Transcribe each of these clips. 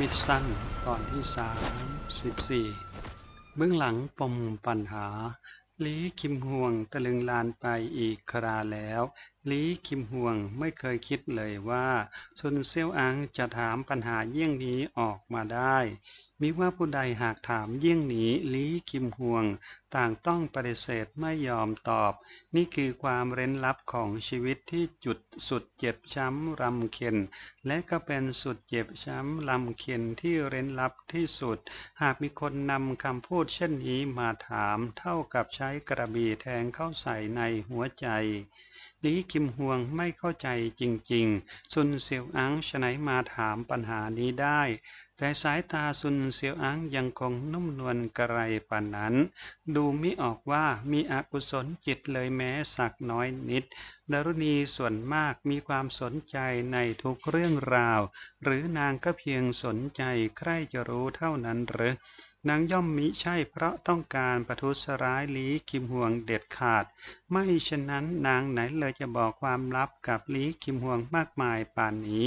มิดสั้นตอนที่สามสิบสี่เบื้องหลังปมปัญหา ลีคิมฮวงตะลึงลานไปอีกคราแล้ว ลีคิมฮวงไม่เคยคิดเลยว่าซุนเซียวอังจะถามปัญหาเยี่ยงนี้ออกมาได้ มิว่าผู้ใดหากถามเยี่ยงนี้ลีคิมฮวง ต่างต้องปฏิเสธไม่ยอมตอบ นี่คือความเร้นลับของชีวิตที่จุดสุดเจ็บช้ำรำเค็ญและก็เป็นสุดเจ็บช้ำลำเค็ญที่เร้นลับที่สุด หากมีคนนำคำพูดเช่นนี้มาถาม เท่ากับใช้กระบี่แทงเข้าใส่ในหัวใจ ลีคิมฮวงไม่เข้าใจจริงๆ ซุนเซียวอังฉไหนมาถามปัญหานี้ได้ แต่สายตาซุนเซียวอังยังคงนุ่มนวลกระไรปานนั้น ดูไมิออกว่ามีอกุศลจิตเลยแม้สักน้อยนิด ดารุณีส่วนมากมีความสนใจในทุกเรื่องราว หรือนางก็เพียงสนใจใครจะรู้เท่านั้นหรือ นางย่อมมิใช่เพราะต้องการประทุษร้ายลีคิมฮวงเด็ดขาด ไม่ฉะนั้นนางไหนเลยจะบอกความลับกับลีคิมฮวงมากมายป่านนี้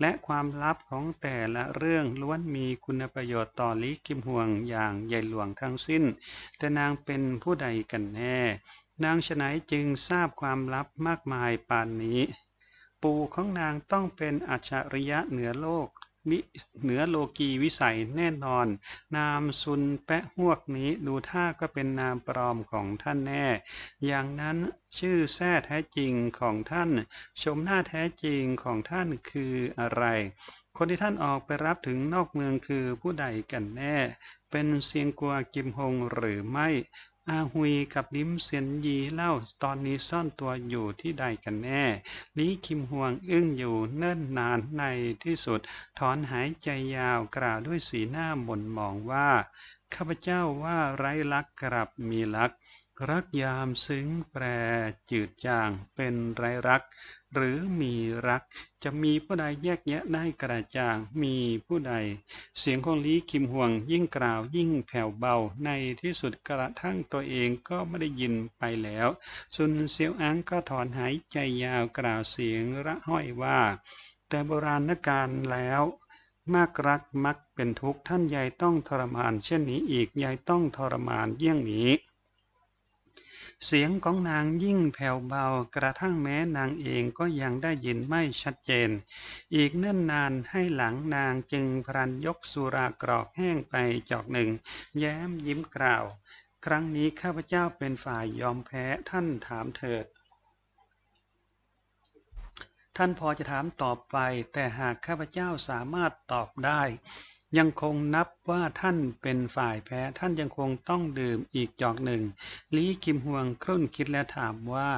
และความลับของแต่ละเรื่องล้วนมีคุณประโยชน์ต่อลีคิมฮวงอย่างใหญ่หลวงทั้งสิ้น แต่นางเป็นผู้ใดกันแน่ นางฉไหนจึงทราบความลับมากมายป่านนี้ ปู่ของนางต้องเป็นอัจฉริยะเหนือโลก เหนือโลกีวิสัยแน่นอน นามซุนแปะฮวกนี้ดูท่าก็เป็นนามปลอมของท่านแน่ อย่างนั้นชื่อแท้แท้จริงของท่าน ชมหน้าแท้จริงของท่านคืออะไร คนที่ท่านออกไปรับถึงนอกเมืองคือผู้ใดกันแน่ เป็นเซียงกัวกิมฮงหรือไม่ อาหุยกับลิมเซียนยีเล่าตอนนี้ซ่อนตัวอยู่ที่ใดกันแน่ ลีคิมฮวงอึ้งอยู่เนิ่นนานในที่สุด ถอนหายใจยาวกล่าวด้วยสีหน้าหม่นหมองว่า ข้าพเจ้าว่าไร้ลักกลับมีลัก รักยามซึ้งแปรจืดจางเป็นไร้รัก หรือมีรัก จะมีผู้ใดแยกแยะได้กระจ่าง มีผู้ใด เสียงของลีคิมฮวงยิ่งกล่าวยิ่งแผ่วเบา ในที่สุดกระทั่งตัวเองก็ไม่ได้ยินไปแล้ว ซุนเซียวอังก็ถอนหายใจยาวกล่าวเสียงระห้อยว่า แต่โบราณกาลแล้วมากรักมักเป็นทุกข์ท่านยายต้องทรมาน เช่นนี้อีกยายต้องทรมานเยี่ยงนี้ เสียงของนางยิ่งแผ่วเบากระทั่งแม้นางเองก็ยังได้ยินไม่ชัดเจน อีกเนิ่นนานให้หลังนางจึงพรันยกสุรากรอกแห้งไปจอกหนึ่ง แย้มยิ้มกล่าว ครั้งนี้ข้าพเจ้าเป็นฝ่ายยอมแพ้ท่านถามเถิดท่านพอจะถามตอบไป แต่หากข้าพเจ้าสามารถตอบได้ ยังคงนับว่าท่านเป็นฝ่ายแพ้ ท่านยังคงต้องดื่มอีกจอกหนึ่ง ลีคิมฮวงครุ่นคิดและถามว่า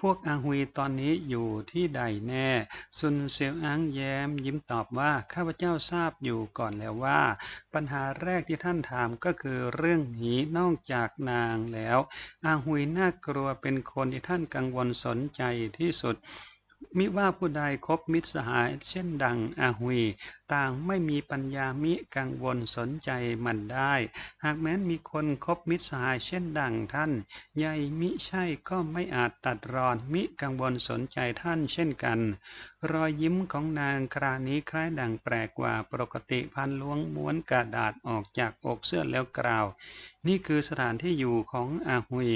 พวกอาหุยตอนนี้อยู่ที่ใดแน่ ซุนเซียวอังแย้มยิ้มตอบว่า ข้าพเจ้าทราบอยู่ก่อนแล้วว่า ปัญหาแรกที่ท่านถามก็คือเรื่องนี้นอกจากนางแล้ว อาหุยน่ากลัวเป็นคนที่ท่านกังวลสนใจที่สุดมิว่าผู้ใดคบมิตรสหายเช่นดังอาหุย ต่างไม่มีปัญญามิกังวลสนใจมันได้ หากแม้นมีคนคบมิตรสหายเช่นดังท่านใหญ่มิใช่ก็ไม่อาจตัดรอนมิกังวลสนใจท่านเช่นกัน รอยยิ้มของนางครานี้คล้ายดังแปลกกว่าปกติพันล้วงม้วนกระดาษออกจากอกเสื้อแล้วกล่าว นี่คือสถานที่อยู่ของอาหุย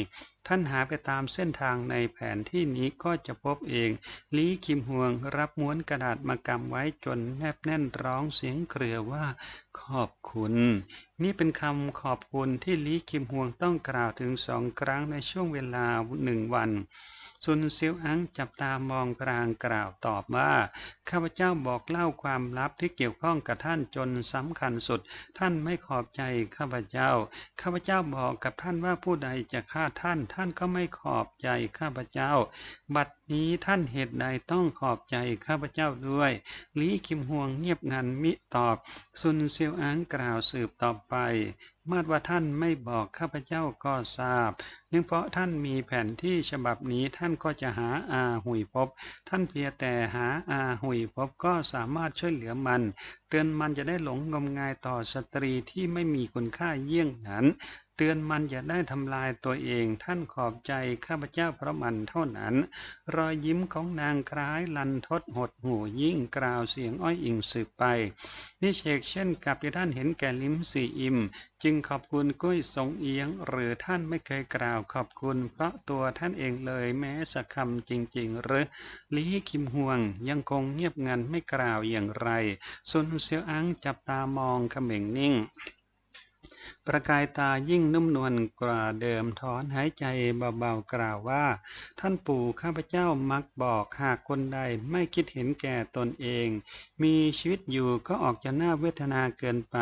ท่านหาไปตามเส้นทางในแผนที่นี้ก็จะพบเอง ลีคิมฮวงรับม้วนกระดาษมากำไว้จนแนบแน่นร้องเสียงเครือว่า ขอบคุณ นี่เป็นคำขอบคุณที่ลีคิมฮวงต้องกล่าวถึงสองครั้งในช่วงเวลาหนึ่งวัน ซุนเซียวอังจับตามองกลางกล่าวตอบว่า ข้าพเจ้าบอกเล่าความลับที่เกี่ยวข้องกับท่านจนสำคัญสุด ท่านไม่ขอบใจข้าพเจ้า ข้าพเจ้าบอกกับท่านว่าผู้ใดจะฆ่าท่าน ท่านก็ไม่ขอบใจข้าพเจ้า บัดนี้ท่านเหตุใดต้องขอบใจข้าพเจ้าด้วยลีคิมฮวงเงียบงันมิตอบ ซุนเซียวอังกล่าวสืบต่อไป มาดว่าท่านไม่บอกข้าพเจ้าก็ทราบ เนื่องเพราะท่านมีแผนที่ฉบับนี้ท่านก็จะหาอาหุยพบ ท่านเพียงแต่หาอาหุยพบก็สามารถช่วยเหลือมัน เตือนมันจะได้หลงงมงายต่อสตรีที่ไม่มีคุณค่าเยี่ยงนั้น ตือนมันอย่าได้ทำลายตัวเอง ท่านขอบใจข้าพเจ้าเพราะมันเท่านั้น รอยยิ้มของนางคล้ายลันทดหดหูยิ่งกล่าวเสียงอ้อยอิงสืบไป นี่เชกเช่นกับที่ท่านเห็นแก่ลิ้มสี่อิมจึงขอบคุณกุ้ยทรงเอียง หรือท่านไม่เคยกล่าวขอบคุณ เพราะตัวท่านเองเลยแม้สักคำจริง ๆ หรือลีคิมฮวงยังคงเงียบงันไม่กล่าวอย่างไรซุนเซียวอังจับตามองเขม่งนิ่ง ประกายตายิ่งนุ่มนวลกว่าเดิมถอนหายใจเบาๆกล่าวว่า ท่านปู่ข้าพเจ้ามักบอกหากคนใดไม่คิดเห็นแก่ตนเอง มีชีวิตอยู่ก็ออกจะน่าเวทนาเกินไป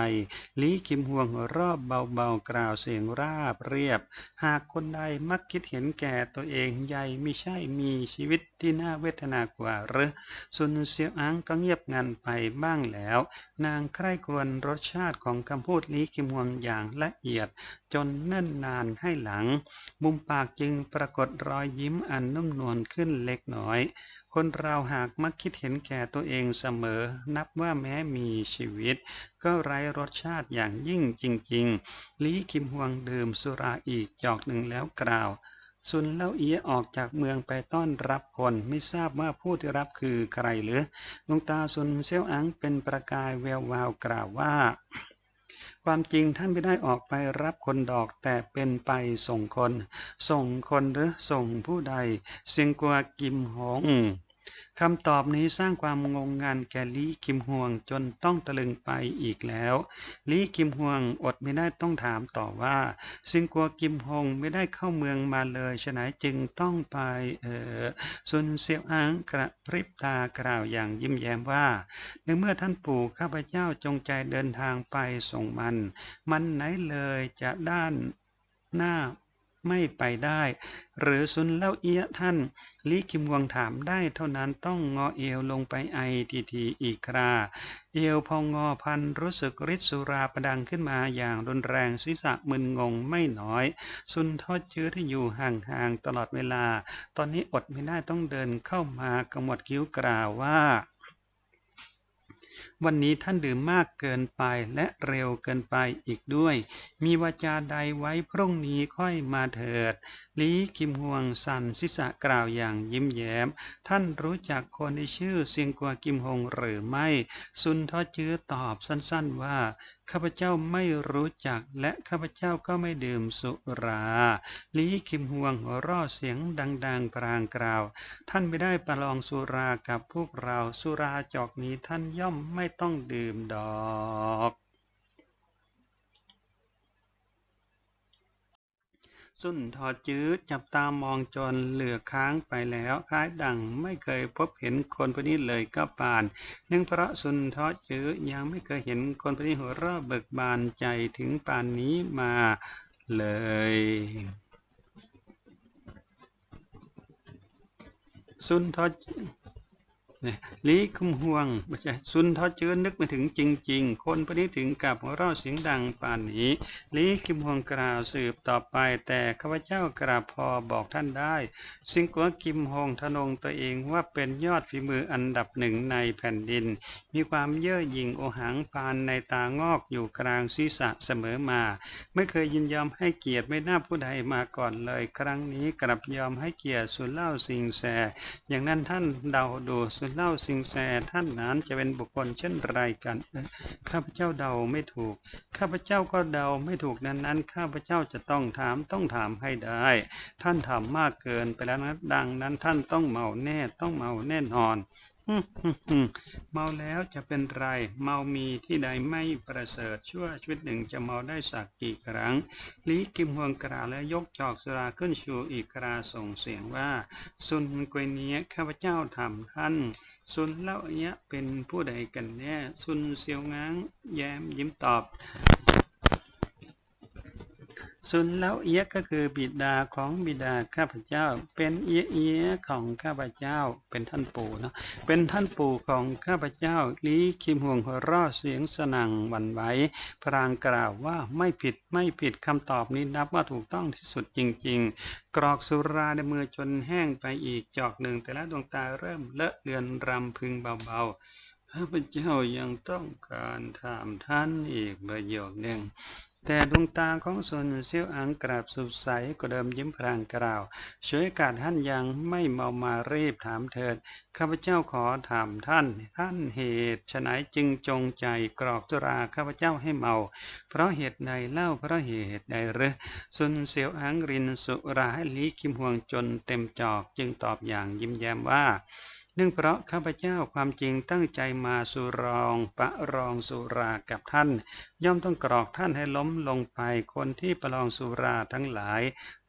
ลีคิมห่วงรอบเบาๆกล่าวเสียงราบเรียบ หากคนใดมักคิดเห็นแก่ตัวเองใหญ่ไม่ใช่มีชีวิตที่น่าเวทนากว่าหรือซุนเซียวอังก็เงียบงันไปบ้างแล้ว นางใคร่ครวญรสชาติของคำพูดลีคิมฮวงอย่างละเอียดจนเนิ่นนานให้หลัง มุมปากจึงปรากฏรอยยิ้มอันนุ่มนวลขึ้นเล็กน้อย คนเราหากมักคิดเห็นแก่ตัวเองเสมอ นับว่าแม้มีชีวิต ก็ไร้รสชาติอย่างยิ่งจริงๆ ลีคิมฮวงดื่มสุราอีกจอกหนึ่งแล้วกล่าวซุนเล่าเอียออกจากเมืองไปต้อนรับคนไม่ทราบว่าผู้ที่รับคือใครหรือดวงตาซุนเซียวอังเป็นประกายแวววาวกล่าวว่า ความจริงท่านไม่ได้ออกไปรับคนดอกแต่เป็นไปส่งคน ส่งคนหรือส่งผู้ใดเสียงกัวกิมหง คำตอบนี้สร้างความงงงันแก่ลี่คิมฮวงจนต้องตะลึงไปอีกแล้ว ลี่คิมฮวงอดไม่ได้ต้องถามต่อว่า ซิงกัวกิมฮงไม่ได้เข้าเมืองมาเลยฉะไหนจึงต้องไปเออซุนเซียวอังกระพริบตากล่าวอย่างยิ้มแย้มว่าในเมื่อท่านปู่ข้าพเจ้าจงใจเดินทางไปส่งมัน มันไหนเลยจะด้านหน้า ไม่ไปได้ หรือซุนเล่าเอียท่าน ลิคิมวงถามได้เท่านั้นต้องงอเอวลงไปไอทีทีอีกครา เอวพองงอพันรู้สึกฤทธิสุราประดังขึ้นมาอย่างรุนแรงศีรษะมึนงงไม่น้อย ซุนทอดเชื้อที่อยู่ห่างๆตลอดเวลา ตอนนี้อดไม่ได้ต้องเดินเข้ามากระหมวดคิ้วกล่าวว่า วันนี้ท่านดื่มมากเกินไปและเร็วเกินไปอีกด้วย มีวาจาใดไว้พรุ่งนี้ค่อยมาเถิด ลีคิมฮวงสันศิษะกล่าวอย่างยิ้มแย้ม ท่านรู้จักคนที่ชื่อเซียงกัวกิมฮงหรือไม่ ซุนทอจื้อตอบสั้นๆว่าข้าพเจ้าไม่รู้จักและข้าพเจ้าก็ไม่ดื่มสุราลีคิมฮวงหัวร่อเสียงดังๆพรางกล่าว ท่านไม่ได้ประลองสุรากับพวกเราสุราจอกนี้ท่านย่อมไม่ต้องดื่มดอก สุนทอจื้อจับตามองจนเหลือค้างไปแล้วคล้ายดังไม่เคยพบเห็นคนคนนี้เลยก็ปาน เนื่องเพราะสุนทอจื้อยังไม่เคยเห็นคนคนนี้หัวเราะเบิกบานใจถึงปานนี้มาเลยซุนทอ นี่ยลีคุมห่วงไม่ใช่ซุนทอเจื้อนึกไม่ถึงจริง ๆ คนพวกนี้ถึงกับหัวเราะเสียงดังป่านนี้ลีคิมห่วงกล่าวสืบต่อไป แต่ข้าพเจ้ากราบพอบอกท่านได้สิงกัวกิมฮงทนงตัวเองว่าเป็นยอดฝีมืออันดับหนึ่งในแผ่นดิน มีความเย่อหยิ่งโอหังปานในตางอกอยู่กลางศีรษะเสมอมา ไม่เคยยินยอมให้เกียรติไม่น่าผู้ใดมาก่อนเลย ครั้งนี้กลับยอมให้เกียรติสุนเล่าสิงแสอย่างนั้นท่านเดาดูสุเล่าสิงแสท่านนั้นจะเป็นบุคคลเช่นไรกันข้าพเจ้าเดาไม่ถูก ข้าพเจ้าก็เดาไม่ถูกนั้นนั้นข้าพเจ้าจะต้องถามต้องถามให้ได้ ท่านถามมากเกินไปแล้วนะดังนั้นท่านต้องเมาแน่ต้องเมาแน่นอน เมาแล้วจะเป็นไร เมามีที่ใดไม่ประเสริฐชั่วชีวิตหนึ่งจะเมาได้สักกี่ครั้งลีกิมฮวงกล่าแล้วยกจอกสุราขึ้นชูอีกคราส่งเสียงว่า สุนกวยเนี้ยข้าพเจ้าทำท่าน สุนเล่าเอะเป็นผู้ใดกันแน่ สุนเซียวง้าง แย้มยิ้มตอบ สุนเล่าเอียก็คือบิดาของบิดาข้าพเจ้า เป็นเอียเอียของข้าพเจ้า เป็นท่านปู่เนาะเป็นท่านปู่ของข้าพเจ้าลีคิมห่วงหัวร่อเสียงสนั่งหวันไหวพรางกล่าวว่าไม่ผิดไม่ผิดคำตอบนี้นับว่าถูกต้องที่สุดจริง ๆ กรอกสุราในมือจนแห้งไปอีกจอกหนึ่ง แต่ละดวงตาเริ่มเลอะเลือนรำพึงเบาๆข้าพเจ้ายังต้องการถามท่านอีกประโยคหนึ่ง แต่ดวงตาของซุนเซียวอังกราบสุดใสก็เดิมยิ้มพรางกล่าวช่วยกาศท่านยังไม่เมามารีบถามเถิด ข้าพเจ้าขอถามท่าน ท่านเหตุฉนัยจึงจงใจกรอกสุราข้าพเจ้าให้เมา เพราะเหตุใดเล่าเพราะเหตุใดหรือซุนเซียวอังรินสุราให้ลีคิมฮวงจนเต็มจอกจึงตอบอย่างยิ้มแย้มว่า นื่องเพราะข้าพเจ้าความจริงตั้งใจมาสุรองปะรองสุรากับท่าน ย่อมต้องกรอกท่านให้ล้มลงไปคนที่ประลองสุราทั้งหลาย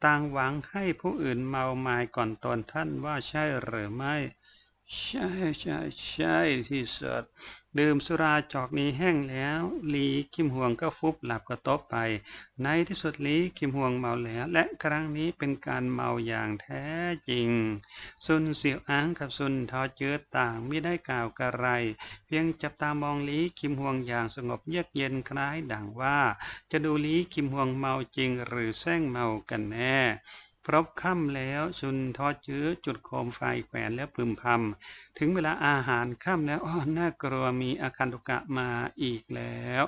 ต่างหวังให้ผู้อื่นเมามายก่อนตนท่านว่าใช่หรือไม่ ใช่ใช่ใช่ที่สุดดื่มสุราจอกนี้แห้งแล้วลีคิมห่วงก็ฟุบหลับกระตบไป ในที่สุดลีคิมห่วงเมาแล้ว และครั้งนี้เป็นการเมาอย่างแท้จริง ซุนเสียวอ้างกับซุนทอเจือต่างไม่ได้กล่าวกระไร เพียงจับตามองลีคิมห่วงอย่างสงบเยือกเย็นคล้ายดังว่า จะดูลีคิมห่วงเมาจริงหรือแซงเมากันแน่ พรบค่ำแล้วชุนทอจื้อจุดโคมไฟแขวนแล้วพึมพำถึงเวลาอาหารค่ำแล้วอ้อน่ากลัวมีอาคันตุกะมาอีกแล้ว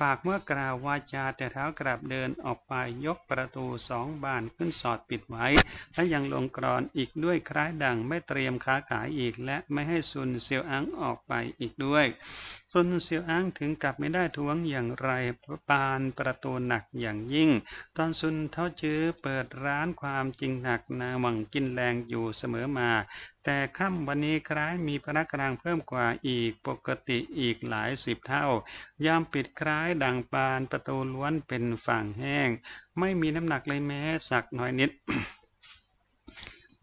ปากเมื่อกล่าววาจาแต่เท้ากลับเดินออกไปยกประตูสองบานขึ้นสอดปิดไว้ และยังลงกรอนอีกด้วยคล้ายดังไม่เตรียมค้าขายอีกและไม่ให้ซุนเซียวอังออกไปอีกด้วย ซุนเซียวอังถึงกลับไม่ได้ทวงอย่างไรปานประตูหนักอย่างยิ่ง ตอนซุนเท่าจื้อเปิดร้านความจริงหนักนาหวังกินแรงอยู่เสมอมา แต่ค่ำวันนี้คล้ายมีพนักงานเพิ่มกว่าอีกปกติอีกหลายสิบเท่ายามปิดคล้ายดังปานประตูล้วนเป็นฝั่งแห้ง ไม่มีน้ำหนักเลยแม้สักน้อยนิด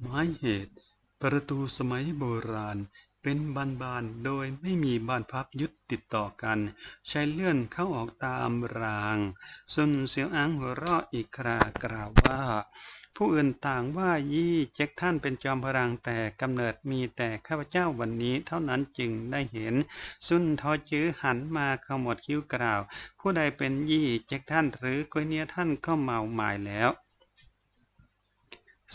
หมายเหตุ ประตูสมัยโบราณ เป็นบานๆ โดยไม่มีบานพับยึดติดต่อกัน ใช้เลื่อนเข้าออกตามรางซุนเสียวอังหัวเราะอีกครากล่าวว่า ผู้อื่นต่างว่ายี่เจ็กท่านเป็นจอมพลังแต่กำเนิดมีแต่ข้าพเจ้าวันนี้เท่านั้นจึงได้เห็น ซุนทอจื้อหันมาขมวดคิ้วกล่าว ผู้ใดเป็นยี่เจ็กท่านหรือก๋วยเนียท่านก็เมาหมายแล้ว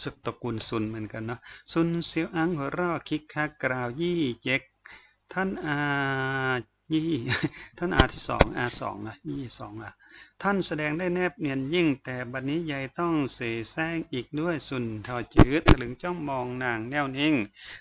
ศึกตระกูลซุนเหมือนกันเนาะซุนเซียวอังหัวเราะคิกคักกล่าวยี่เจ็กท่านอายี่ท่านอาที่สองอาสองนะยี่สองอะท่านแสดงได้แนบเนียนยิ่งแต่บัดนี้ยายต้องเสแสร้งอีกด้วยสุนทอจืดตะลึงจ้องมองนางแน่วนิ่ง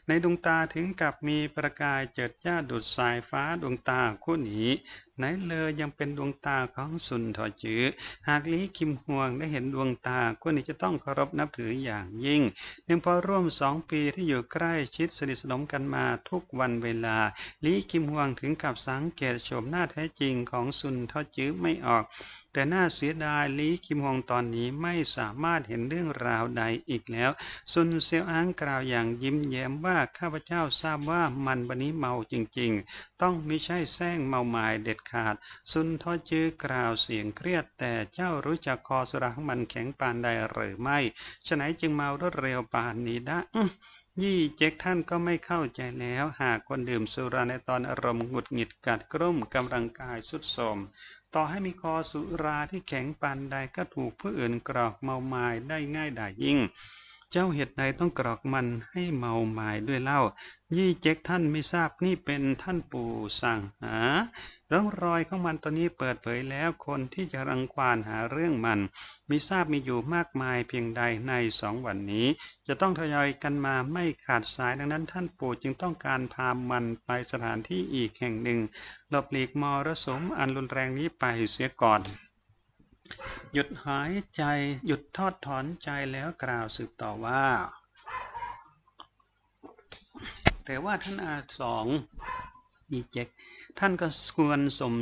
ในดวงตาถึงกับมีประกายเจิดจ้าดุดสายฟ้าดวงตาคู่นี้ไหนเลยยังเป็นดวงตาของสุนทอจือ หากลีคิมฮวงได้เห็นดวงตาคู่นี้จะต้องเคารพนับถืออย่างยิ่ง เนื่องเพราะร่วมสองปีที่อยู่ใกล้ชิดสนิทสนมกันมาทุกวันเวลาลีคิมฮวงถึงกับสังเกตโฉมหน้าแท้จริงของซุนทอจื้อไม่ออก แต่น่าเสียดายลีคิมฮวงตอนนี้ไม่สามารถเห็นเรื่องราวใดอีกแล้วซุนเซียวอ้างกล่าวอย่างยิ้มแย้มว่าข้าพเจ้าทราบว่ามันบันนี้เมาจริงๆ ต้องไม่ใช่แซงเมาหมายเด็ดขาด ซุนทอจื้อกล่าวเสียงเครียด แต่เจ้ารู้จักคอสุราของมันแข็งปานใดหรือไม่ฉะไหนจึงเมารวดเร็วปานนี้ได้ยี่เจ็กท่านก็ไม่เข้าใจแล้ว หากคนดื่มสุราในตอนอารมณ์หงุดหงิดกัดกรุ่มกำลังกายสุดโทม ต่อให้มีคอสุราที่แข็งปานใดก็ถูกผู้อื่นกรอกเมามายได้ง่ายดายยิ่ง เจ้าเหตุใดต้องกรอกมันให้เมาไม้ด้วยเล่า ยี่เจ็กท่านไม่ทราบนี่เป็นท่านปู่สั่งหาร่องรอยของมันตอนนี้เปิดเผยแล้วคนที่จะรังควานหาเรื่องมัน มีทราบมีอยู่มากมายเพียงใดในสองวันนี้ จะต้องทยอยกันมาไม่ขาดสายดังนั้นท่านปู่จึงต้องการพามันไปสถานที่อีกแห่งหนึ่งหลบหลีกมรสมอันรุนแรงนี้ไปเสียก่อน หยุดหายใจหยุดทอดถอนใจแล้วกล่าวสืบต่อว่า แต่ว่าท่านอาสองอีเจ็กท่านก็ควรสม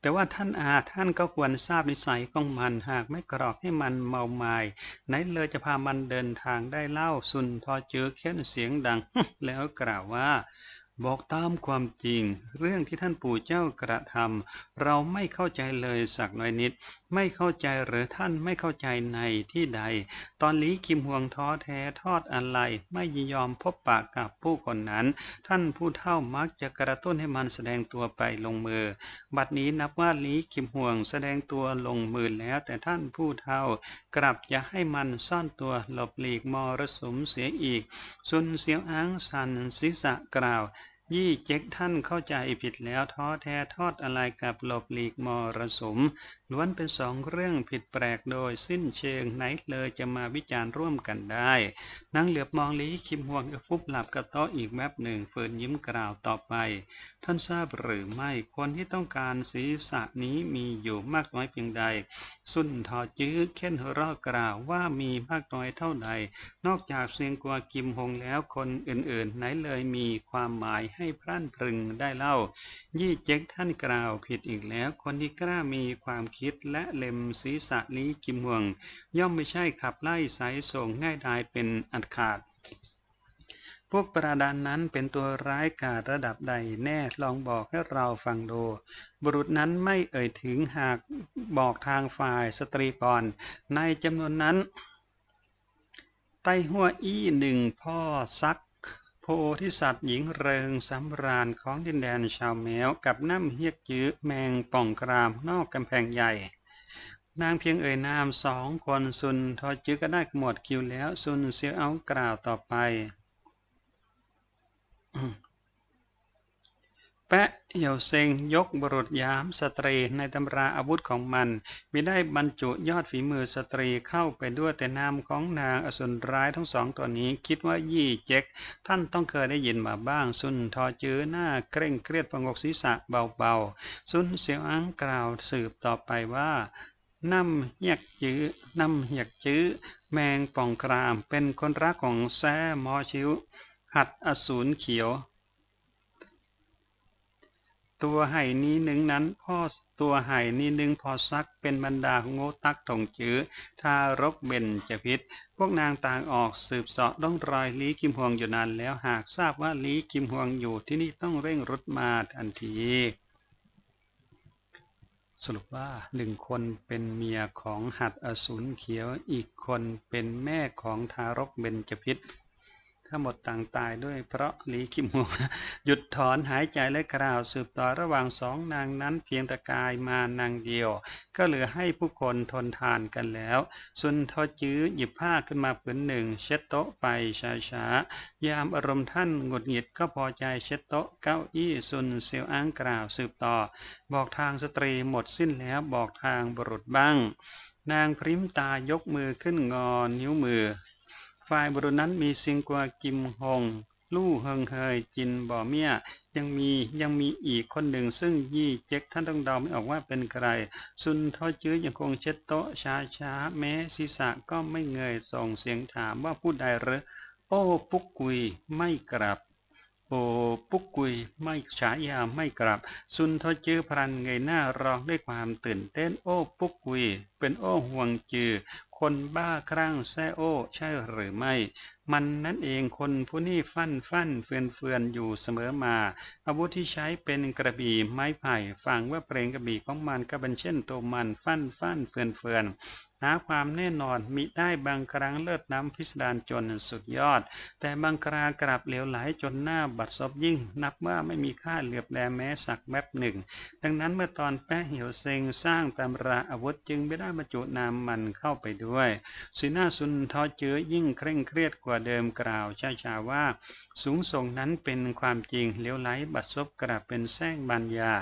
แต่ว่าท่านอาท่านก็ควรทราบนิสัยของมันหากไม่กรอกให้มันเมาไมายไหนเลยจะพามันเดินทางได้เล่าสุนทอเจือเค้นเสียงดัง แล้วกล่าวว่า บอกตามความจริง เรื่องที่ท่านปู่เจ้ากระทำเราไม่เข้าใจเลยสักน้อยนิดไม่เข้าใจหรือท่านไม่เข้าใจในที่ใด ตอนนี้คิมห่วงท้อแท้ทอดอะไร ไม่ยินยอมพบปากกับผู้คนนั้น ท่านผู้เฒ่ามักจะกระตุ้นให้มันแสดงตัวไปลงมือ บัดนี้นับว่าลีคิมห่วงแสดงตัวลงมือแล้วแต่ท่านผู้เฒ่ากลับจะให้มันซ่อนตัวหลบหลีกมรสุมเสียอีก ซุนเสียวอ้างสันศีรษะกล่าวยี่เจ๊กท่านเข้าใจผิดแล้วท้อแท้ทอดอะไรกับหลบหลีกมรสุม ล้วนเป็นสองเรื่องผิดแปลกโดยสิ้นเชิงไหนเลยจะมาวิจารณ์ร่วมกันได้นั่งเหลือบมองลีคิมห่วงฟุบหลับกระโต๊ะอีกแวบหนึ่งฝืนยิ้มกล่าวต่อไป ท่านทราบหรือไม่คนที่ต้องการศีรษะนี้มีอยู่มากน้อยเพียงใด สุนทอจื้อเค้นหัวเรากล่าวว่ามีมากน้อยเท่าใด นอกจากเสียงกลัวกิมหงแล้วคนอื่นๆ ไหนเลยมีความหมายให้พรั่นพรึงได้เล่า ยี่เจ๊กท่านกล่าวผิดอีกแล้ว คนที่กล้ามีความคิดและเล็มศีรษะนี้กิมหวง ย่อมไม่ใช่ขับไล่สายส่งง่ายดายเป็นอันขาด พวกประดานนั้นเป็นตัวร้ายกาจระดับใดแน่ลองบอกให้เราฟังดูบุรุษนั้นไม่เอ่ยถึงหากบอกทางฝ่ายสตรีก่อน ในจำนวนนั้นไต้หัวอี้หนึ่งพ่อซัก พธิสัตว์หญิงเริงสำราญของดินแดนชาวแมวกับน้ำเฮียกจื้อแมงป่องกรามนอกกำแพงใหญ่ นางเพียงเอ่ยนามสองคนซุนทอจื้อก็ได้หมดคิวแล้วซุนเซียวเอากล่าวต่อไป แปะเหี่ยวเซงยกบุรุษยามสตรีในตำราอาวุธของมันมิได้บรรจุยอดฝีมือสตรีเข้าไปด้วยแต่นามของนางอสุรร้ายทั้งสองตัวนี้คิดว่ายี่เจ็กท่านต้องเคยได้ยินมาบ้าง ซุนทอจื้อหน้าเคร่งเครียดประงกศีรษะเบาๆ ซุนเสียวอังกล่าวสืบต่อไปว่าน้ำเหียกจื้อน้ำเหียกจื้อ แมงป่องกรามเป็นคนรักของแซ่มอชิวหัดอสูรเขียว ตัวไห่นี้หนึ่งนั้นพ่อตัวไห่นี้หนึ่งพอซักเป็นบรรดาโง่ตักถงจื้อทารกเบนจะพิษ พวกนางต่างออกสืบเสาะต้องรอยลีคิมฮวงอยู่นานแล้วหากทราบว่าลีคิมฮวงอยู่ที่นี่ต้องเร่งรุดมาทันทีสรุปว่าหนึ่งคนเป็นเมียของหัดอสูรเขียวอีกคนเป็นแม่ของทารกเบนจพิษ ทั้งหมดต่างตายด้วยเพราะหลีคิมหัวหยุดถอนหายใจและกล่าวสืบต่อระหว่างสองนางนั้นเพียงตะกายมานางเดียว ก็เหลือให้ผู้คนทนทานกันแล้ว ซุนทอจื้อหยิบผ้าขึ้นมาผืนหนึ่ง เช็ดโต๊ะไปช้าๆยามอารมณ์ท่านหงุดหงิดก็พอใจเช็ดโต๊ะเก้าอี้ซุนเซียวอ้างกล่าวสืบต่อ บอกทางสตรีหมดสิ้นแล้วบอกทางบุรุษบ้าง นางพริมตายกมือขึ้นงอนิ้วมือ ฝ่ายบุรุษนั้นมีซิงกัวกิมฮงลู่เฮิงเฮยจินบ่อเมียยังมียังมีอีกคนหนึ่งซึ่งยี่เจ็กท่านต้องเดาไม่ออกว่าเป็นใคร ซุนท้อจื้อยังคงเช็ดโต๊ะช้าช้าแม้ศีรษะก็ไม่เงยส่งเสียงถามว่าผู้ใดหรือโอ้ปุกกุยไม่กลับ โอ้ปุกกุย ไม่ฉายาไม่กลับ ซุนทอจื้อพลันเงยหน้าร้องด้วยความตื่นเต้นโอ้ปุกกุย เป็นโอ้ห่วงจือ คนบ้าครั่งแซ่โอ้ใช่หรือไม่ มันนั่นเองคนผู้นี้ฟั่นฟั่นเฟือนเฟือนอยู่เสมอมา อาวุธที่ใช้เป็นกระบี่ไม้ไผ่ฟังว่าเพลงกระบี่ของมันก็เป็นเช่นตัวมัน ฟั่นฟั่นเฟือนเฟือน หาความแน่นอนมิได้บางครั้งเลิศน้ำพิสดารจนสุดยอด แต่บางครากลับเหลวไหลจนหน้าบัดซบยิ่ง นับว่าไม่มีค่าเหลือบแลแม้สักแวบหนึ่ง ดังนั้นเมื่อตอนแป้เหี่ยวเซงสร้างตำราอาวุธจึงไม่ได้บรรจุนามมันเข้าไปด้วย สีหน้าซุนทอเจือยิ่งเคร่งเครียดกว่าเดิมกล่าวช้าๆว่า สูงส่งนั้นเป็นความจริงเหลวไหลบัดซบกลับเป็นแซงบัญญา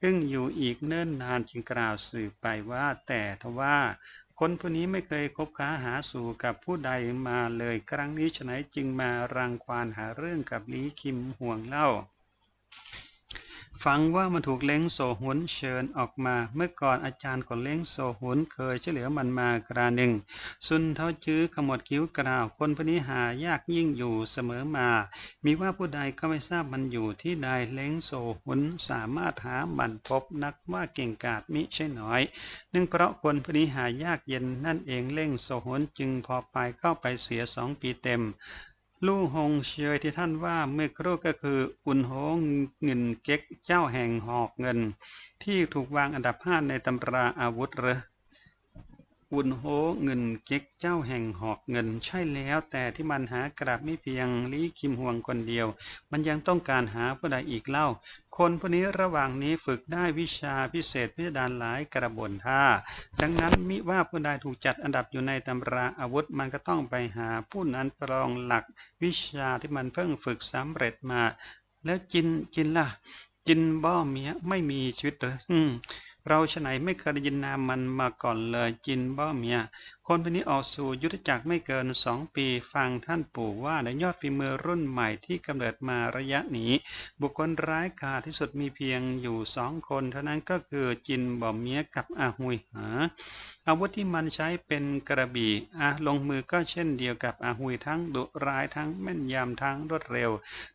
ซึ่งอยู่อีกเนิ่นนานจึงกล่าวสืบไปว่าแต่ทว่า คนผู้นี้ไม่เคยคบค้าหาสู่กับผู้ใดมาเลยครั้งนี้ฉไหนจึงมารังควานหาเรื่องกับลีคิมห่วงเล่า ฟังว่ามันถูกเล้งโซหุนเชิญออกมา เมื่อก่อนอาจารย์ของเล้งโซหุนเคยช่วยเหลือมันมากราหนึ่ง ซุนเท้าจื้อขมวดคิ้วกล่าว คนผู้นี้หายากยิ่งอยู่เสมอมา มีว่าผู้ใดก็ไม่ทราบมันอยู่ที่ใดเล้งโซหุนสามารถหาบันพบนักว่าเก่งกาจมิใช่น้อยเนื่องเพราะคนผู้นี้หายากเย็นนั่นเองเล่งโซหนจึงพอไปเข้าไปเสียสองปีเต็ม ลู่หงเชยที่ท่านว่าเมื่อครู่ก็คืออุนโหเงินเก๊กเจ้าแห่งหอกเงิน ที่ถูกวางอันดับห้าในตำราอาวุธเหรออุนโหเงินเก๊กเจ้าแห่งหอกเงินใช่แล้วแต่ที่มันหากราบไม่เพียงลี้คิมหวงคนเดียว มันยังต้องการหาผู้ใดอีกเล่า คนผู้นี้ระหว่างนี้ฝึกได้วิชาพิเศษพิจารณาหลายกระบวนท่า ดังนั้นมิว่าผู้ใดถูกจัดอันดับอยู่ในตำราอาวุธมันก็ต้องไปหาผู้นั้นประลองหลักวิชาที่มันเพิ่งฝึกสำเร็จมา แล้วจินจินล่ะ จินบ่เมียไม่มีชีวิตหรือ เราฉไหนไม่เคยได้ยินนามมันมาก่อนเลยจินบ่เมีย คนคนนี้ออกสู่ยุทธจักรไม่เกินสองปี ฟังท่านปู่ว่าในยอดฝีมือรุ่นใหม่ที่กำเนิดมาระยะนี้ บุคคลร้ายกาที่สุดมีเพียงอยู่สองคน เท่านั้นก็คือจินบ่เมียกับอาหุยหาอาวุธที่มันใช้เป็นกระบี่อาลงมือก็เช่นเดียวกับอาหุยทั้งดุร้ายทั้งแม่นยำทั้งรวดเร็ว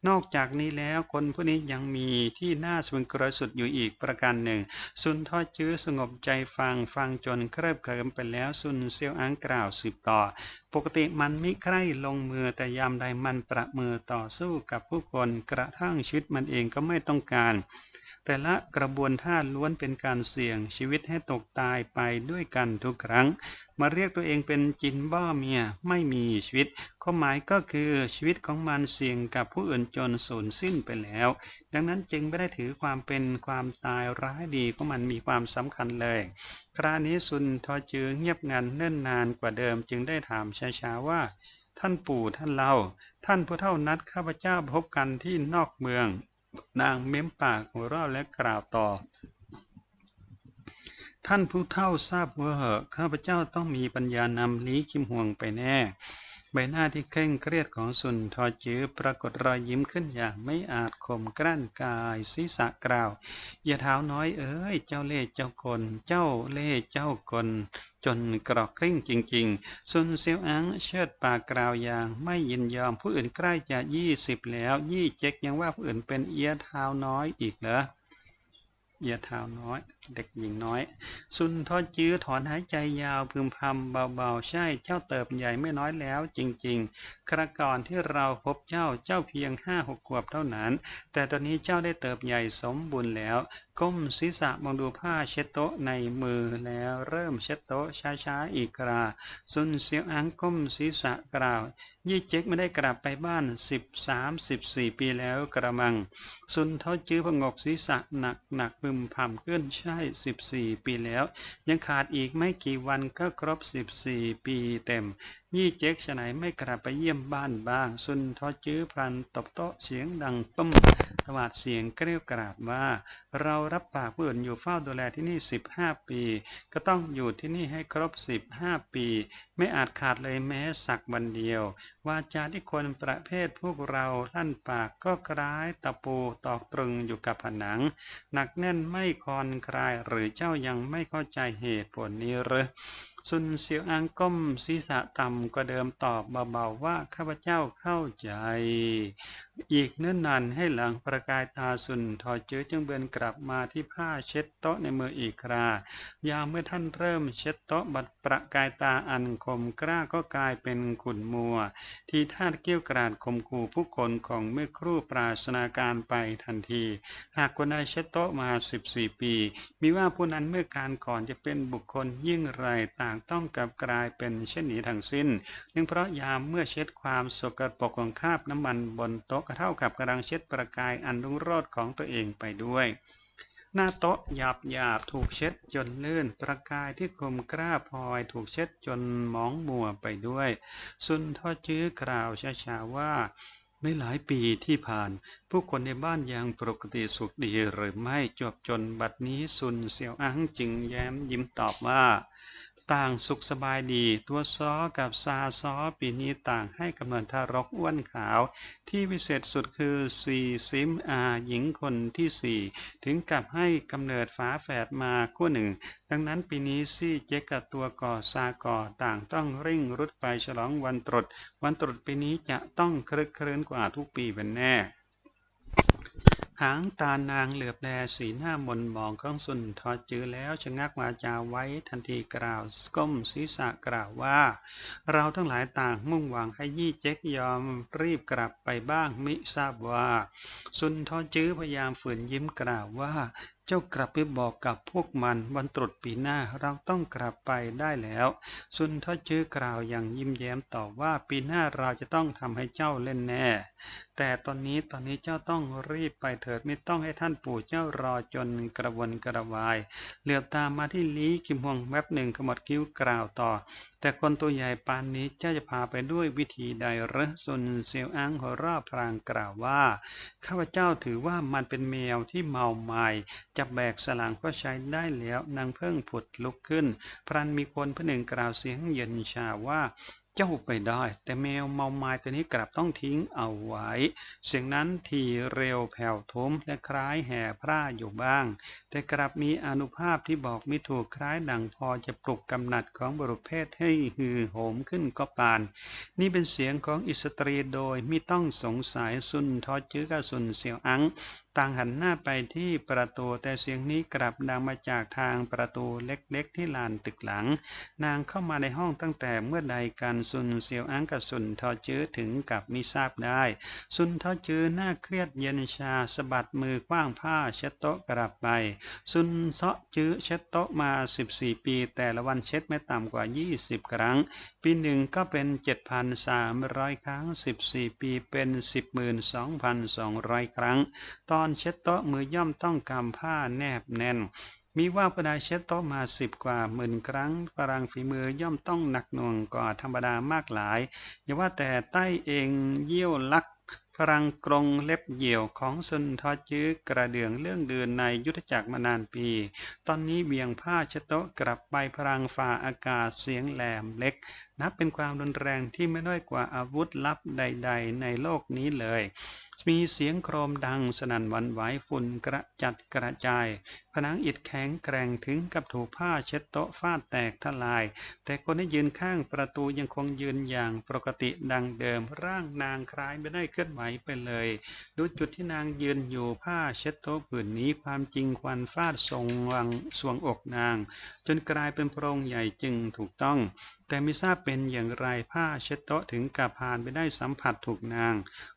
นอกจากนี้แล้วคนผู้นี้ยังมีที่น่าสนกระสุดอยู่อีกประการหนึ่งซุนทอจื้อสงบใจฟังฟังจนเคริบเคลิมไปแล้วซุนเซียวอังกล่าวสืบต่อ ปกติมันไม่ใคร่ลงมือแต่ยามใดมันประมือต่อสู้กับผู้คนกระทั่งชีวิตมันเองก็ไม่ต้องการ แต่ละกระบวนท่าล้วนเป็นการเสี่ยงชีวิตให้ตกตายไปด้วยกันทุกครั้ง มาเรียกตัวเองเป็นจินบ้าเมียไม่มีชีวิตข้อหมายก็คือชีวิตของมันเสี่ยงกับผู้อื่นจนสูญสิ้นไปแล้ว ดังนั้นจึงไม่ได้ถือความเป็นความตายร้ายดีของมันมีความสำคัญเลยคราวนี้ซุนทอจือเงียบงันเนิ่นนานกว่าเดิมจึงได้ถามช้าๆว่า ท่านปู่ท่านเล่าท่านผู้เท่านัดข้าพเจ้าพบกันที่นอกเมือง นางเม้มปากหัวเราะและกล่าวต่อ ท่านผู้เฒ่าทราบว่า ข้าพเจ้าต้องมีปัญญานำลี้คิมห่วงไปแน่ ใบหน้าที่เคร่งเครียดของสุนทอจือปรากฏรอยยิ้มขึ้นอย่างไม่อาจข่มกลั้นกายศีรษะกล่าวอย่าเท้าน้อยเอ้ยเจ้าเล่เจ้ากลเจ้าเล่เจ้ากลจนกรอกกริ้งจริง ๆ ซุนเซียวอังเชิดปากกล่าวอย่างไม่ยินยอมผู้อื่นใกล้จะยี่สิบแล้ว ยี่เจ๊กยังว่าผู้อื่นเป็นเอียเท้าน้อยอีกเหรอเอียเท้าน้อยเด็กหญิงน้อย ซุนทอจื้อถอนหายใจยาวพึมพำเบาๆ ใช่เจ้าเติบใหญ่ไม่น้อยแล้ว จริงๆ คราก่อนที่เราพบเจ้าเจ้าเพียงห้าหกขวบเท่านั้น แต่ตอนนี้เจ้าได้เติบใหญ่สมบูรณ์แล้ว ก้มศีรษะมองดูผ้าเช็ดโต๊ะในมือแล้วเริ่มเช็ดโต๊ะช้าๆอีกคราซุนเสียวอังก้มศีรษะกล่าวยี่เจ๊กไม่ได้กลับไปบ้านสิบสามสิบสี่ปีแล้วกระมัง ซุนเท้าจื้อพงกศีรษะหนักหนักพึมพำขึ้นใช่สิบสี่ปีแล้ว ยังขาดอีกไม่กี่วันก็ครบสิบสี่ปีเต็ม ยี่เจ๊กฉไหนไม่กลับไปเยี่ยมบ้านบ้าง ซุนทอจื้อพลันตบโต๊ะเสียงดังตุ้มตวาดเสียงเกรียวกราดว่า เรารับปากผู้อื่นอยู่เฝ้าดูแลที่นี่สิบห้าปี ก็ต้องอยู่ที่นี่ให้ครบสิบห้าปี ไม่อาจขาดเลยแม้สักวันเดียววาจาที่คนประเภทพวกเราลั่นปากก็คล้ายตะปูตอกตรึงอยู่กับผนัง หนักแน่นไม่คลอนคลายหรือเจ้ายังไม่เข้าใจเหตุผลนี้หรือ ซุนเสียวอังก้มศีรษะต่ำกว่าเดิมตอบเบาๆว่าข้าพเจ้าเข้าใจ อีกเนิ่นนานให้หลังประกายตาสุนทอเจื้อจึงเบือนกลับมาที่ผ้าเช็ดโต๊ะในมืออีกครายามเมื่อท่านเริ่มเช็ดโต๊ะบัดประกายตาอันคมกล้าก็กลายเป็นขุนมัว ที่ท่าเกี้ยวกราดข่มขู่ผู้คนของเมื่อครู่ปราศนาการไปทันที หากคนใดเช็ดโต๊ะมาสิบสี่ปี มีว่าผู้นั้นเมื่อการก่อนจะเป็นบุคคลยิ่งไรตางต้องกลับกลายเป็นเช่นนี้ทั้งสิ้นเนื่องเพราะยามเมื่อเช็ดความสกปรกของคราบน้ำมันบนโต๊ะเท่ากับกำลังเช็ดประกายอันรุ่งโรจน์ของตัวเองไปด้วยหน้าโต๊ะหยาบหยาบถูกเช็ดจนลื่น ประกายที่คมกล้าพลอยถูกเช็ดจนมองมัวไปด้วย ซุนทอจื้อกล่าวช้าๆว่า ไม่หลายปีที่ผ่าน ผู้คนในบ้านยังปกติสุขดีหรือไม่จวบจนบัดนี้ซุนเสียวอังจึงแย้มยิ้มตอบว่า ต่างสุขสบายดี ตัวซอกับซาซอปีนี้ต่างให้กำเนิดทารกอ้วนขาว ที่วิเศษสุดคือซีซิมอาหญิงคนที่สี่ถึงกับให้กำเนิดฝาแฝดมาคู่หนึ่ง ดังนั้นปีนี้ซี่เจ๊กกับตัวก่อซาก่อต่างต้องเร่งรุดไปฉลองวันตรุษวันตรุษปีนี้จะต้องครึกครื้นกว่าทุกปีเป็นแน่ หางตานางเหลือบแลสีหน้ามนมองของสุนทอจื้อแล้วชะงักวาจาไว้ทันทีกล่าวก้มศีรษะกล่าวว่า เราทั้งหลายต่างมุ่งหวังให้ยี่เจ๊กยอมรีบกลับไปบ้างมิทราบว่า สุนทอจื้อพยายามฝืนยิ้มกล่าวว่า เจ้ากลับไปบอกกับพวกมันวันตรุษปีหน้าเราต้องกลับไปได้แล้วสุนทอจื้อกล่าวอย่างยิ้มแย้มตอบว่าปีหน้าเราจะต้องทำให้เจ้าเล่นแน่ แต่ตอนนี้ตอนนี้เจ้าต้องรีบไปเถิดไม่ต้องให้ท่านปู่เจ้ารอจนกระวนกระวาย เหลือบตามมาที่ลีคิมฮวงแวบหนึ่งขมวดคิ้วกล่าวต่อ แต่คนตัวใหญ่ปานนี้เจ้าจะพาไปด้วยวิธีใดเหรอซุนเซียวอังหัวราะพรางกล่าวว่า ข้าพเจ้าถือว่ามันเป็นแมวที่เมาไมา้จะแบกสลังก็ใช้ได้แล้วนางเพิ่งผุดลุกขึ้น พรันมีคนผู้หนึ่งกล่าวเสียงเย็นชาว่า เจ้าไปได้ แต่แมวเมาไม้ตัวนี้กลับต้องทิ้งเอาไว้ เสียงนั้นทีเร็วแผ่วทมและคล้ายแห่พร่าอยู่บ้าง แต่กลับมีอนุภาพที่บอกไม่ถูกคล้ายดังพอจะปลุกกำหนัดของบุรุษเพศให้ฮือโหมขึ้นก็ปาน นี่เป็นเสียงของอิสตรีโดยไม่ต้องสงสัยซุนทอจื้อกับซุนเสียวอังต่างหันหน้าไปที่ประตูแต่เสียงนี้กลับดังมาจากทางประตูเล็กๆ ที่ลานตึกหลัง นางเข้ามาในห้องตั้งแต่เมื่อใดกันซุนเซียวอังกับซุนทอจื้อถึงกับมิทราบได้ ซุนทอจื้อหน้าเครียดเย็นชาสะบัดมือกว้างผ้าเช็ดโต๊ะกลับไป ซุนเซาะจื้อเช็ดโต๊ะมา 14 ปี แต่ละวันเช็ดไม่ต่ำกว่า 20 ครั้ง ปีหนึ่งก็เป็น 7,300 ครั้ง 14 ปีเป็น 12,200 ครั้ง ตอนเช็ดโต๊ะมือย่อมต้องกำผ้าแนบแน่น มีว่าผู้ใดเช็ดโต๊ะมาสิบกว่าหมื่นครั้งพลังฝีมือย่อมต้องหนักหน่วงกว่าธรรมดามากหลาย อย่าว่าแต่ใต้เองเยี่ยวลักพลังกรงเล็บเหยี่ยวของซุนทอจื้อกระเดื่องเรื่องเดินในยุทธจักรมานานปี ตอนนี้เบี่ยงผ้าเช็ดโต๊ะกลับไปพลังฝ่าอากาศเสียงแหลมเล็ก นับเป็นความรุนแรงที่ไม่น้อยกว่าอาวุธลับใด ๆ ในโลกนี้เลย มีเสียงโครมดังสนั่นหวันไหวฝุ่นกระจัดกระจาย ผนังอิฐแข็งแกร่งถึงกับถูกผ้าเช็ดโต๊ะฟาดแตกทลาย แต่คนที่ยืนข้างประตูยังคงยืนอย่างปกติดังเดิม ร่างนางคล้ายไม่ได้เคลื่อนไหวไปเลย ดูจุดที่นางยืนอยู่ผ้าเช็ดโต๊ะผืนนี้ความจริงควันฟาดทรงวังสวงอกนาง จนกลายเป็นโพรงใหญ่จึงถูกต้อง แต่ไม่ทราบเป็นอย่างไรผ้าเช็ดโต๊ะถึงกับผ่านไปได้สัมผัสถูกนาง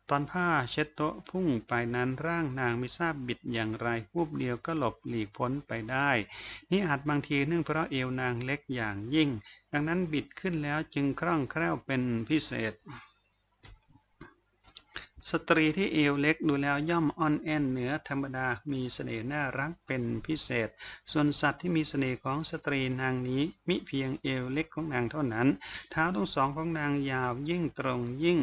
ตอนผ้าเช็ดโต๊ะพุ่งไปนั้นร่างนางไม่ทราบบิดอย่างไรวูบเดียวก็หลบหลีกพ้นไปได้ นี่อาจบางทีเนื่องเพราะเอวนางเล็กอย่างยิ่ง ดังนั้นบิดขึ้นแล้วจึงคล่องแคล่วเป็นพิเศษ สตรีที่เอวเล็กดูแล้วย่อมอ่อนแอนเหนือธรรมดา มีเสน่ห์น่ารักเป็นพิเศษ ส่วนสัตว์ที่มีเสน่ห์ของสตรีนางนี้ มิเพียงเอวเล็กของนางเท่านั้น เท้าทั้งสองของนางยาวยิ่งตรงยิ่ง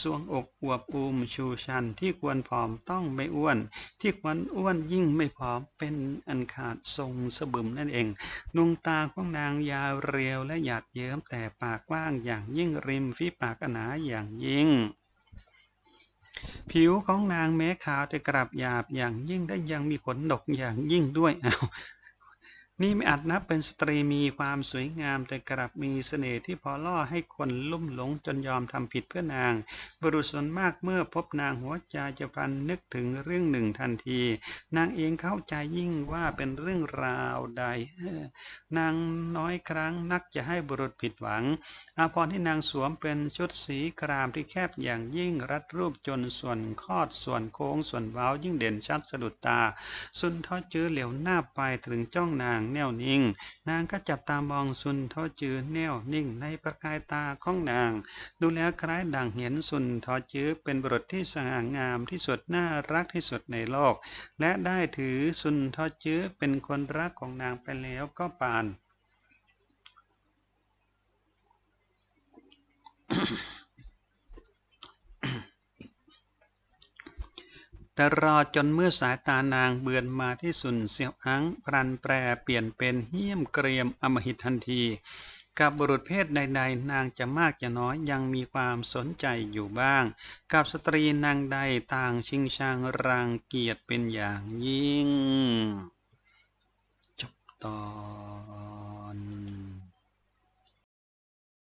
สวงอกอวบอูมชูชัน ที่ควรผอมต้องไม่อ้วน ที่ควรอ้วนยิ่งไม่ผอมเป็นอันขาดทรงสะบึมนั่นเอง ดวงตาของนางยาวเรียวและหยาดเยิ้มแต่ปากกว้างอย่างยิ่งริมฝีปากหนาอย่างยิ่ง ผิวของนางแม้ขาวแต่กลับหยาบอย่างยิ่งและยังมีขนดกอย่างยิ่งด้วย อ้าว นี่ไม่อาจนับเป็นสตรีมีความสวยงามแต่กลับมีเสน่ห์ที่พอล่อให้คนลุ่มหลงจนยอมทำผิดเพื่อนาง บุรุษส่วนมากเมื่อพบนางหัวใจจะพลันนึกถึงเรื่องหนึ่งทันที นางเองเข้าใจยิ่งว่าเป็นเรื่องราวใด นางน้อยครั้งนักจะให้บุรุษผิดหวัง อาภรณ์ที่นางสวมเป็นชุดสีครามที่แคบอย่างยิ่งรัดรูปจนส่วนคอดส่วนโค้งส่วนเว้ายิ่งเด่นชัดสะดุดตา สุนทอจื้อเหลียวหน้าไปถึงจ้องนางแน่วนิ่ง นางก็จับตามองสุนทอจื้อแน่วนิ่งในประกายตาของนาง ดูแล้วคล้ายดังเห็นสุนทอจื้อเป็นบุรุษที่สง่างามที่สุดน่ารักที่สุดในโลก และได้ถือสุนทอจื้อเป็นคนรักของนางไปแล้วก็ปาน แต่รอจนเมื่อสายตานางเบือนมาที่สุนเสียวอังพรันแปรเปลี่ยนเป็นเหี้ยมเกรียมอมหิตทันที กับบุรุษเพศใด ๆ นางจะมากจะน้อยยังมีความสนใจอยู่บ้าง กับสตรีนางใดต่างชิงชังรังเกียจเป็นอย่างยิ่ง จบตอน